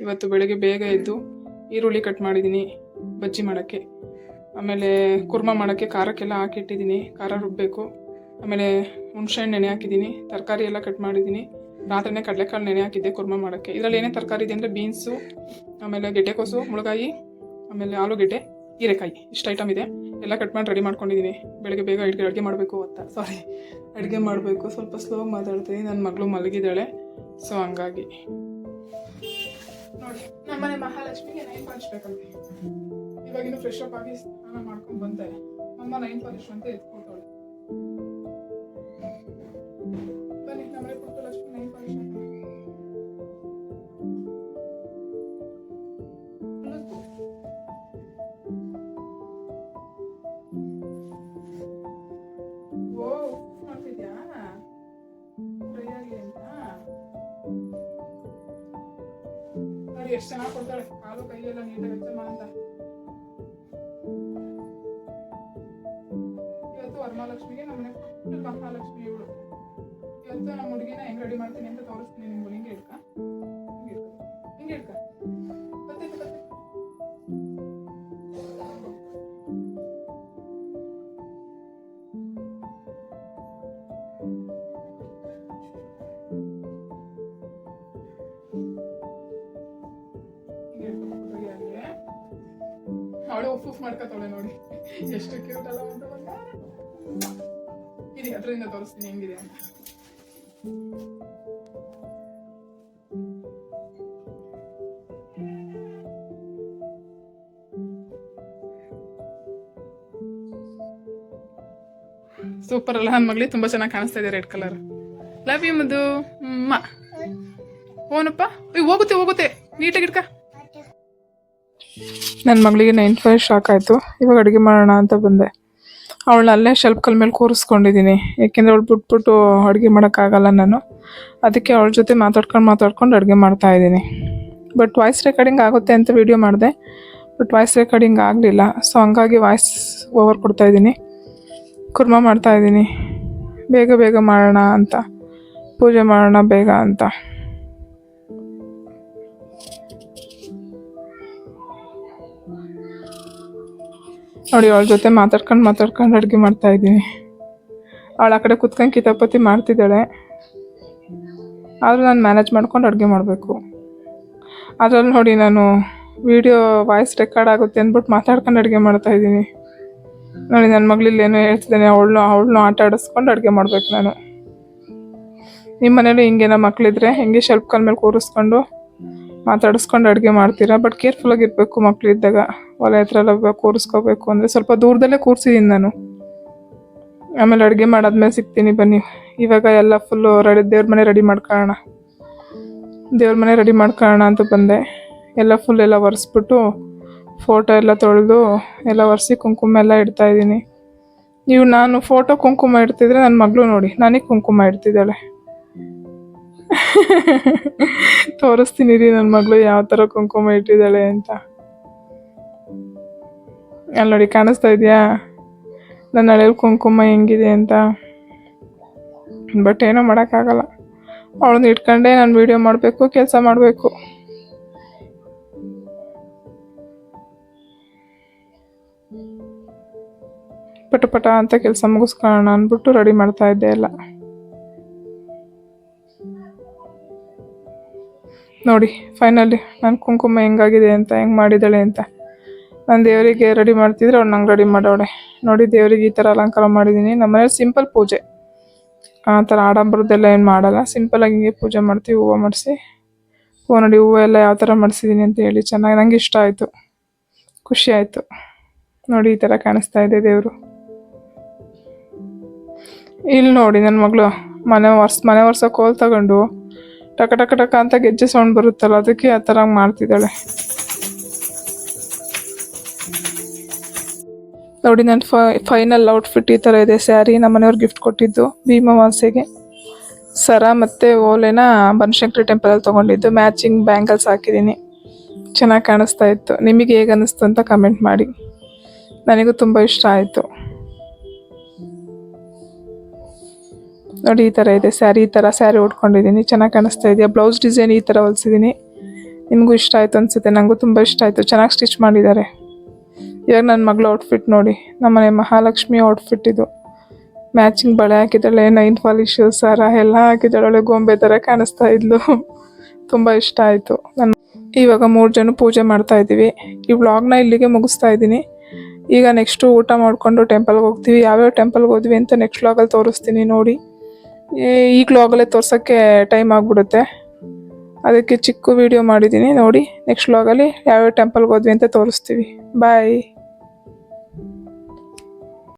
ಇವತ್ತು ಬೆಳಗ್ಗೆ ಬೇಗ ಎದ್ದು ಈರುಳ್ಳಿ ಕಟ್ ಮಾಡಿದ್ದೀನಿ ಬಜ್ಜಿ ಮಾಡೋಕ್ಕೆ. ಆಮೇಲೆ ಕುರ್ಮ ಮಾಡೋಕ್ಕೆ ಖಾರಕ್ಕೆಲ್ಲ ಹಾಕಿಟ್ಟಿದ್ದೀನಿ. ಖಾರ ರುಬ್ಬಬೇಕು ಆಮೇಲೆ ಹುಣ್ಸೆಹಣ್ಣು ನೆನೆ ಹಾಕಿದ್ದೀನಿ. ತರಕಾರಿ ಎಲ್ಲ ಕಟ್ ಮಾಡಿದ್ದೀನಿ. ರಾತ್ರಿನೇ ಕಡಲೆಕಾಳು ನೆನೆ ಹಾಕಿದ್ದೆ ಕುರ್ಮ ಮಾಡೋಕ್ಕೆ. ಇದರಲ್ಲಿ ಏನೇ ತರಕಾರಿ ಇದೆ ಅಂದರೆ ಬೀನ್ಸು, ಆಮೇಲೆ ಗೆಡ್ಡೆಕೋಸು, ಮುಳುಗಾಯಿ, ಆಮೇಲೆ ಆಲೂಗೆಡ್ಡೆ, ಹೀರೆಕಾಯಿ ಇಷ್ಟು ಐಟಮ್ ಇದೆ. ಎಲ್ಲ ಕಟ್ ಮಾಡಿ ರೆಡಿ ಮಾಡ್ಕೊಂಡಿದ್ದೀನಿ. ಬೆಳಗ್ಗೆ ಬೇಗ ಅಡುಗೆ ಅಡುಗೆ ಮಾಡಬೇಕು ಅಂತ. ಸಾರಿ ಅಡುಗೆ ಮಾಡಬೇಕು. ಸ್ವಲ್ಪ ಸ್ಲೋ ಮಾತಾಡ್ತೀನಿ. ನನ್ನ ಮಗಳು ಮಲಗಿದ್ದಾಳೆ. ಸೊ ಹಂಗಾಗಿ. ನಮ್ಮನೆ ಮಹಾಲಕ್ಷ್ಮಿಗೆ ನೈನ್ ಪಾಲಿಶ್ ಬೇಕಂತೆ. ಇವಾಗಿನ್ನು ಫ್ರೆಶ್ ಅಪ್ ಆಗಿ ಸ್ನಾನ ಮಾಡ್ಕೊಂಡು ಬಂದೆ ಅಮ್ಮ ನೈನ್ ಪಾಲಿಶ್ ಅಂತ ಎತ್ಕೊಳ್ತಾಳೆ ಎಷ್ಟು ಚೆನ್ನಾಗಿ ಕೊಡ್ತಾಳೆ ಕಾಲು ಕೈಯೆಲ್ಲ ನೀಟಾಗಿ ಅಂತ. ಇವತ್ತು ವರಮಹಾಲಕ್ಷ್ಮಿಗೆ ನಮ್ಮನೆ ಮಹಾಲಕ್ಷ್ಮಿ ಇವಳು. ಇವತ್ತು ನಮ್ಮ ಹುಡುಗಿನ ಹೆಂಗ್ ರೆಡಿ ಮಾಡ್ತೀನಿ ಅಂತ ತೋರಿಸ್ತೀನಿ ನಿಮ್ಗೆ. ಹಿಂಗೆ ಇಡ್ಕ? ಹಿಂಗೆ ಇಡ್ಕ? ಹಿಂಗೆ ಇಡ್ಕ? thank ಬರ್ತೈತೆ ಉಫ್ ಮಾಡ್ಕೊತಾಳೆ ನೋಡಿ. ಎಷ್ಟು ಕ್ಯೂಟ್ ಅಲ್ಲ ಅಂತ ಇದೆ ಅದರಿಂದ ತೋರಿಸ್ತೀನಿ ಹೆಂಗಿದೆ ಅಂತ. ಸೂಪರ್ ಅಲ್ಲ ನನ್ನ ಮಗಳಿಗೆ ತುಂಬಾ ಚೆನ್ನಾಗಿ ಕಾಣಿಸ್ತಾ ಇದೆ ರೆಡ್ ಕಲರ್ ಲವ್ ಯು ಮದು ಅಮ್ಮ ಓನಪ್ಪ ಹೋಗುತ್ತೆ ಹೋಗುತ್ತೆ. ನೀಟಾಗಿ ಇಡ್ಕ ನನ್ನ ಮಗಳಿಗೆ ನೈನ್ ಫೈವ್ ಶಾಕ್ ಆಯಿತು. ಇವಾಗ ಅಡುಗೆ ಮಾಡೋಣ ಅಂತ ಬಂದೆ. ಅವಳನ್ನ ಅಲ್ಲೇ ಶೆಲ್ಫ್ ಕಲ್ ಮೇಲೆ ಕೂರಿಸ್ಕೊಂಡಿದ್ದೀನಿ. ಏಕೆಂದರೆ ಅವಳು ಬಿಟ್ಬಿಟ್ಟು ಅಡುಗೆ ಮಾಡೋಕ್ಕಾಗಲ್ಲ ನಾನು. ಅದಕ್ಕೆ ಅವಳ ಜೊತೆ ಮಾತಾಡ್ಕೊಂಡು ಮಾತಾಡ್ಕೊಂಡು ಅಡುಗೆ ಮಾಡ್ತಾ ಇದ್ದೀನಿ. ಬಟ್ ವಾಯ್ಸ್ ರೆಕಾರ್ಡಿಂಗ್ ಆಗುತ್ತೆ ಅಂತ ವಿಡಿಯೋ ಮಾಡಿದೆ. ಬಟ್ ವಾಯ್ಸ್ ರೆಕಾರ್ಡಿಂಗ್ ಆಗಲಿಲ್ಲ. ಸೊ ಹಂಗಾಗಿ ವಾಯ್ಸ್ ಓವರ್ ಕೊಡ್ತಾ ಇದ್ದೀನಿ. ಕುರ್ಮ ಮಾಡ್ತಾ ಇದ್ದೀನಿ. ಬೇಗ ಬೇಗ ಮಾಡೋಣ ಅಂತ. ಪೂಜೆ ಮಾಡೋಣ ಬೇಗ ಅಂತ. ನೋಡಿ, ಅವಳ ಜೊತೆ ಮಾತಾಡ್ಕೊಂಡು ಮಾತಾಡ್ಕೊಂಡು ಅಡುಗೆ ಮಾಡ್ತಾ ಇದ್ದೀನಿ. ಅವಳು ಆ ಕಡೆ ಕುತ್ಕೊಂಡು ಕಿತಾಪತಿ ಮಾಡ್ತಿದ್ದಾಳೆ. ಆದರೂ ನಾನು ಮ್ಯಾನೇಜ್ ಮಾಡ್ಕೊಂಡು ಅಡುಗೆ ಮಾಡಬೇಕು. ಅದರಲ್ಲಿ ನೋಡಿ, ನಾನು ವಿಡಿಯೋ ವಾಯ್ಸ್ ರೆಕಾರ್ಡ್ ಆಗುತ್ತೆ ಅಂದ್ಬಿಟ್ಟು ಮಾತಾಡ್ಕೊಂಡು ಅಡುಗೆ ಮಾಡ್ತಾ ಇದ್ದೀನಿ. ನೋಡಿ ನನ್ನ ಮಗಳಿಲ್ಲೇನೋ ಹೇಳ್ತಿದ್ದಾನೆ, ಅವಳನ್ನು ಅವಳನ್ನು ಆಟ ಆಡಿಸ್ಕೊಂಡು ಅಡುಗೆ ಮಾಡ್ಬೇಕು ನಾನು. ನಿಮ್ಮ ಮನೇಲಿ ಹಿಂಗೇನೋ ಮಕ್ಕಳಿದ್ರೆ ಹಿಂಗೆ ಶೆಲ್ಫ್ ಕಾಲ್ ಮೇಲೆ ಕೂರಿಸ್ಕೊಂಡು ಮಾತಾಡಿಸ್ಕೊಂಡು ಅಡುಗೆ ಮಾಡ್ತೀರಾ? ಬಟ್ ಕೇರ್ಫುಲ್ಲಾಗಿರಬೇಕು ಮಕ್ಕಳಿದ್ದಾಗ ಒಲೆ ಹತ್ರ ಎಲ್ಲ ಕೂರಿಸ್ಕೋಬೇಕು ಅಂದರೆ ಸ್ವಲ್ಪ ದೂರದಲ್ಲೇ ಕೂರಿಸಿದ್ದೀನಿ ನಾನು. ಆಮೇಲೆ ಅಡುಗೆ ಮಾಡಾದ್ಮೇಲೆ ಸಿಗ್ತೀನಿ ಬನ್ನಿ. ಇವಾಗ ಎಲ್ಲ ಫುಲ್ಲು ರೆಡಿ ದೇವ್ರ ಮನೆ ರೆಡಿ ಮಾಡ್ಕೊಳ್ಳೋಣ. ದೇವ್ರ ಮನೆ ರೆಡಿ ಮಾಡ್ಕೊಳ್ಳೋಣ ಅಂತ ಬಂದೆ. ಎಲ್ಲ ಫುಲ್ ಎಲ್ಲ ಒರೆಸ್ಬಿಟ್ಟು ಫೋಟೋ ಎಲ್ಲ ತೊಳೆದು ಎಲ್ಲ ಒರೆಸಿ ಕುಂಕುಮ ಎಲ್ಲ ಇಡ್ತಾ ಇದ್ದೀನಿ. ನೀವು ನಾನು ಫೋಟೋ ಕುಂಕುಮ ಇಡ್ತಿದ್ರೆ ನನ್ನ ಮಗಳು ನೋಡಿ. ನನಗೆ ಕುಂಕುಮ ಇಡ್ತಿದ್ದಾಳೆ. ತೋರಿಸ್ತೀನಿ ರೀ ನನ್ನ ಮಗಳು ಯಾವ ಥರ ಕುಂಕುಮ ಇಟ್ಟಿದ್ದಾಳೆ ಅಂತ. ಅಲ್ಲಿ ನೋಡಿ, ಕಾಣಿಸ್ತಾ ಇದೆಯಾ? ನನ್ನ ಹಳೆಯಲ್ಲಿ ಕುಂಕುಮ ಹೆಂಗಿದೆ ಅಂತ. ಬಟ್ ಏನೋ ಮಾಡೋಕ್ಕಾಗಲ್ಲ. ಅವಳನ್ನ ಇಟ್ಕೊಂಡೆ ನಾನು ವಿಡಿಯೋ ಮಾಡಬೇಕು, ಕೆಲಸ ಮಾಡಬೇಕು. ಪಟ ಪಟ ಅಂತ ಕೆಲಸ ಮುಗಿಸ್ಕೊಳ್ಳೋಣ ಅಂದ್ಬಿಟ್ಟು ರೆಡಿ ಮಾಡ್ತಾ ಇದ್ದೆ ಎಲ್ಲ. ನೋಡಿ ಫೈನಲಿ ನನ್ನ ಕುಂಕುಮ ಹೆಂಗಾಗಿದೆ ಅಂತ, ಹೆಂಗೆ ಮಾಡಿದ್ದಾಳೆ ಅಂತ. ನಾನು ದೇವರಿಗೆ ರೆಡಿ ಮಾಡ್ತಿದ್ರೆ ಅವ್ಳು ನಂಗೆ ರೆಡಿ ಮಾಡೋಳೆ ನೋಡಿ, ದೇವರಿಗೆ ಈ ಥರ ಅಲಂಕಾರ ಮಾಡಿದ್ದೀನಿ ನಮ್ಮ ಮನೇಲಿ ಸಿಂಪಲ್ ಪೂಜೆ. ಆ ಥರ ಆಡಂಬರದ್ದೆಲ್ಲ ಏನು ಮಾಡಲ್ಲ. ಸಿಂಪಲಾಗಿ ಹಿಂಗೆ ಪೂಜೆ ಮಾಡ್ತೀವಿ, ಹೂವು ಮಾಡಿಸಿ. ಹೂವು ನೋಡಿ, ಹೂವು ಎಲ್ಲ ಯಾವ ಥರ ಮಾಡಿಸಿದ್ದೀನಿ ಅಂತ ಹೇಳಿ ಚೆನ್ನಾಗಿ, ನಂಗೆ ಇಷ್ಟ ಆಯಿತು. ಖುಷಿ ಆಯಿತು. ನೋಡಿ, ಈ ಥರ ಕಾಣಿಸ್ತಾ ಇದೆ ದೇವರು. ಇಲ್ಲಿ ನೋಡಿ ನನ್ನ ಮಗಳು, ಮನೆ ಒರ್ಸ್, ಮನೆ ಒರ್ಸ ಕೋಲ್ ತಗೊಂಡು ಟಕ ಟಕ ಟಕ ಅಂತ ಗೆಜ್ಜೆ ಸೌಂಡ್ ಬರುತ್ತಲ್ಲ, ಅದಕ್ಕೆ ಆ ಥರ ಮಾಡ್ತಿದ್ದಾಳೆ. ನೋಡಿ, ನನ್ನ ಫೈನಲ್ ಔಟ್ಫಿಟ್ ಈ ಥರ ಇದೆ. ಸ್ಯಾರಿ ನಮ್ಮ ಮನೆಯವ್ರು ಗಿಫ್ಟ್ ಕೊಟ್ಟಿದ್ದು ಭೀಮವಾಸೆಗೆ ಸರ ಮತ್ತು ಓಲೆನ ಬನಶಂಕರಿ ಟೆಂಪಲಲ್ಲಿ ತೊಗೊಂಡಿದ್ದು. ಮ್ಯಾಚಿಂಗ್ ಬ್ಯಾಂಗಲ್ಸ್ ಹಾಕಿದ್ದೀನಿ. ಚೆನ್ನಾಗಿ ಕಾಣಿಸ್ತಾ ಇತ್ತು. ನಿಮಗೆ ಹೇಗೆ ಅನ್ನಿಸ್ತು ಅಂತ ಕಮೆಂಟ್ ಮಾಡಿ. ನನಗೂ ತುಂಬ ಇಷ್ಟ ಆಯಿತು. ನೋಡಿ, ಈ ಥರ ಇದೆ. ಸ್ಯಾರಿ, ಈ ಥರ ಸ್ಯಾರಿ ಉಟ್ಕೊಂಡಿದ್ದೀನಿ. ಚೆನ್ನಾಗಿ ಕಾಣಿಸ್ತಾ ಇದೆಯಾ? ಬ್ಲೌಸ್ ಡಿಸೈನ್ ಈ ಥರ ಹೊಲಿಸಿದ್ದೀನಿ. ನಿಮಗೂ ಇಷ್ಟ ಆಯಿತು ಅನಿಸುತ್ತೆ. ನನಗೂ ತುಂಬ ಇಷ್ಟ ಆಯಿತು. ಚೆನ್ನಾಗಿ ಸ್ಟಿಚ್ ಮಾಡಿದ್ದಾರೆ. ಇವಾಗ ನನ್ನ ಮಗಳ ಔಟ್ಫಿಟ್ ನೋಡಿ. ನಮ್ಮನೆ ಮಹಾಲಕ್ಷ್ಮಿ ಔಟ್ಫಿಟ್ ಇದು. ಮ್ಯಾಚಿಂಗ್ ಬಳೆ ಹಾಕಿದ್ದಾಳೆ, ನೈನ್ ಪಾಲಿಶು, ಸರ ಎಲ್ಲ ಹಾಕಿದ್ದಾಳೆ. ಗೊಂಬೆ ಥರ ಕಾಣಿಸ್ತಾ ಇದ್ಲು. ತುಂಬ ಇಷ್ಟ ಆಯಿತು. ನನ್ನ ಇವಾಗ ಮೂರು ಜನ ಪೂಜೆ ಮಾಡ್ತಾ ಇದ್ದೀವಿ. ಈ ವ್ಲಾಗ್ನ ಇಲ್ಲಿಗೆ ಮುಗಿಸ್ತಾ ಇದ್ದೀನಿ. ಈಗ ನೆಕ್ಸ್ಟು ಊಟ ಮಾಡಿಕೊಂಡು ಟೆಂಪಲ್ಗೆ ಹೋಗ್ತೀವಿ. ಯಾವ್ಯಾವ ಟೆಂಪಲ್ಗೆ ಹೋದ್ವಿ ಅಂತ ನೆಕ್ಸ್ಟ್ ವ್ಲಾಗಲ್ಲಿ ತೋರಿಸ್ತೀನಿ ನೋಡಿ. ಏ- ಆಗಲೇ ತೋರ್ಸೋಕ್ಕೆ ಟೈಮ್ ಆಗಿಬಿಡುತ್ತೆ. ಅದಕ್ಕೆ ಚಿಕ್ಕ ವಿಡಿಯೋ ಮಾಡಿದ್ದೀನಿ, ನೋಡಿ ನೆಕ್ಸ್ಟ್ ವ್ಲಾಗಲ್ಲಿ ಯಾವ್ಯಾವ ಟೆಂಪಲ್ಗೆ ಹೋದ್ವಿ ಅಂತ ತೋರಿಸ್ತೀವಿ. ಬಾಯ್